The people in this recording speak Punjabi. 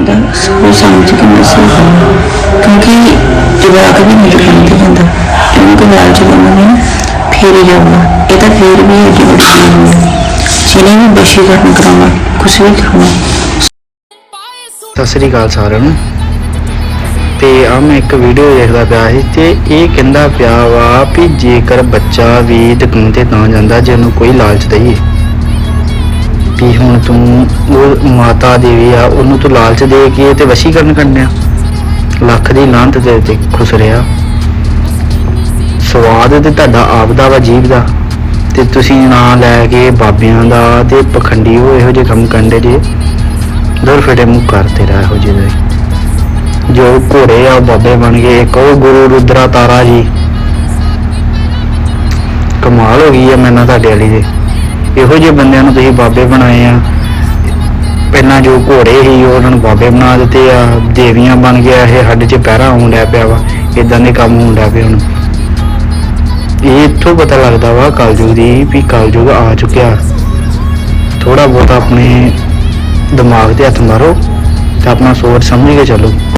ਆਉਂਦਾ ਉਹ ਸਮਝ ਕੇ ਮੈਂ ਕਿਉਂਕਿ ਜਵਾਕ ਵੀ ਮੇਰੇ ਕੰਮ ਤੇ ਇਹਨੂੰ ਕੋਈ ਲਾਲਚ ਦਿੰਦੇ ਫੇਰ ਹੀ ਜਾਊਗਾ। ਇਹ ਤਾਂ ਫੇਰ ਵੀ ਅੱਗੇ ਵੱਡੀ ਜਿਹਨੇ ਵੀ ਬਸ਼ੀ ਕਰਾਉਣਾ, ਕੁਛ ਵੀ ਕਰਾਉਣਾ। ਸਤਿ ਸ੍ਰੀ ਅਕਾਲ ਸਾਰਿਆਂ ਨੂੰ। ਤੇ ਆ ਮੈਂ ਇੱਕ ਵੀਡੀਓ ਦੇਖਦਾ ਪਿਆ ਸੀ ਤੇ ਇਹ ਕਹਿੰਦਾ ਪਿਆ ਵਾ ਵੀ ਜੇਕਰ ਬੱਚਾ ਵੀ ਦੁਕਾਨ ਤੇ ਤਾਂ ਜਾਂਦਾ, ਜੇ ਉਹਨੂੰ ਕੋਈ ਲਾਲਚ ਦਈਏ। ਵੀ ਹੁਣ ਤੂੰ ਉਹ ਮਾਤਾ ਦੇਵੀ ਆ, ਉਹਨੂੰ ਤੂੰ ਲਾਲਚ ਦੇ ਕੇ ਤੇ ਵਸ਼ੀਕਰਨ ਕਰਨਿਆ। ਲੱਖ ਦੀ ਲਾਂਤ ਦੇ ਤੇ ਖੁਸ਼ ਰਿਹਾ। ਸਵਾਦ ਤੇ ਤੁਹਾਡਾ ਆਪਦਾ ਵਾ ਜੀਭ ਦਾ। ਤੇ ਤੁਸੀਂ ਨਾਂ ਲੈ ਕੇ ਬਾਬਿਆਂ ਦਾ ਤੇ ਪਖੰਡੀ ਹੋ ਇਹੋ ਜਿਹੇ ਕੰਮ ਕਰਦੇ ਜੇ। ਦੂਰ ਫਟੇ ਮੂੰਹ ਕਰਦੇ ਰਹਾ ਇਹੋ ਜਿਹੇ ਜੋ ਘੋੜੇ ਆ, ਉਹ ਬਾਬੇ ਬਣ ਗਏ। ਇੱਕ ਉਹ ਗੁਰੂ ਰੁਦਰਾ ਤਾਰਾ ਜੀ। ਕਮਾਲ ਹੋ ਗਈ ਆ ਮੈਨਾਂ ਤੁਹਾਡੇ ਵਾਲੀ ਦੇ ਇਹੋ ਜਿਹੇ ਬੰਦਿਆਂ ਨੂੰ ਤੁਸੀਂ ਬਾਬੇ ਬਣਾਏ ਆ। ਪਹਿਲਾਂ ਜੋ ਘੋੜੇ ਸੀ ਉਹਨਾਂ ਨੂੰ ਬਾਬੇ ਬਣਾ ਦਿੱਤੇ ਆ। ਦੇਵੀਆਂ ਬਣ ਗਿਆ, ਇਹ ਹੱਡ 'ਚ ਪਹਿਰਾ ਆਉਣ ਡਿਆ ਪਿਆ ਵਾ। ਇਦਾਂ ਦੇ ਕੰਮ ਹੋਣ ਡਿਆ ਪਿਆ ਹੁਣ। ਇਹ ਇੱਥੋਂ ਪਤਾ ਲੱਗਦਾ ਵਾ ਕਲਯੁਗ ਦੀ ਵੀ ਕਲਯੁਗ ਆ ਚੁੱਕਿਆ। ਥੋੜਾ ਬਹੁਤ ਆਪਣੇ ਦਿਮਾਗ ਤੇ ਹੱਥ ਮਾਰੋ ਤੇ ਆਪਣਾ ਸੋਚ ਸਮਝ ਕੇ ਚੱਲੋ।